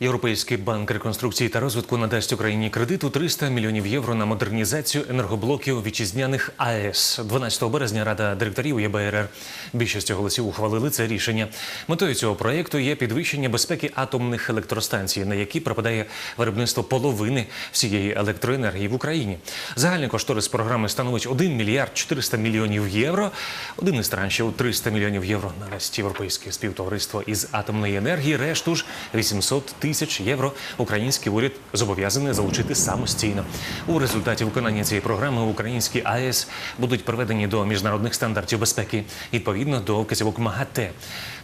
Європейський банк реконструкції та розвитку надасть Україні кредит у 300 мільйонів євро на модернізацію енергоблоків вітчизняних АЕС. 12 березня Рада директорів ЄБРР більшістю голосів ухвалили це рішення. Метою цього проєкту є підвищення безпеки атомних електростанцій, на які припадає виробництво половини всієї електроенергії в Україні. Загальний кошторис програми становить 1 мільярд 400 мільйонів євро. Один із траншів 300 мільйонів євро надасть європейське співтовариство із атомної енергії. Решту ж 800 тисяч євро український уряд зобов'язаний залучити самостійно. У результаті виконання цієї програми українські АЕС будуть приведені до міжнародних стандартів безпеки відповідно до вказівок МАГАТЕ.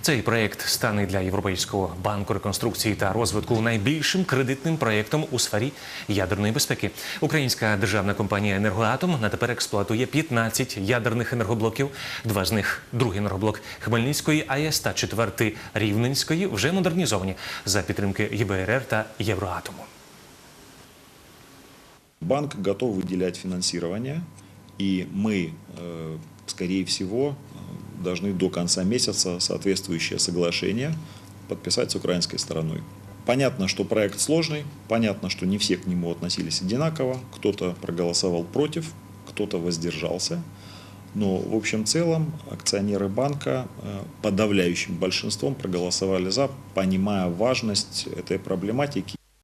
Цей проект стане для Європейського банку реконструкції та розвитку найбільшим кредитним проєктом у сфері ядерної безпеки. Українська державна компанія Енергоатом на тепер експлуатує 15 ядерних енергоблоків. Два з них другий енергоблок Хмельницької АЕС та четвертий Рівненської вже модернізовані за підтримки ЄБРР та Євроатому. Банк готов выделять финансирование, и мы, э, скорее всего, э, должны до конца месяца соответствующее соглашение подписать с украинской стороной. Понятно, что проект сложный, понятно, что не все к нему относились одинаково, кто-то проголосовал против, кто-то воздержался. Но в общем целом акционеры банка э, подавляющим большинством проголосовали за, понимая важность этой проблематики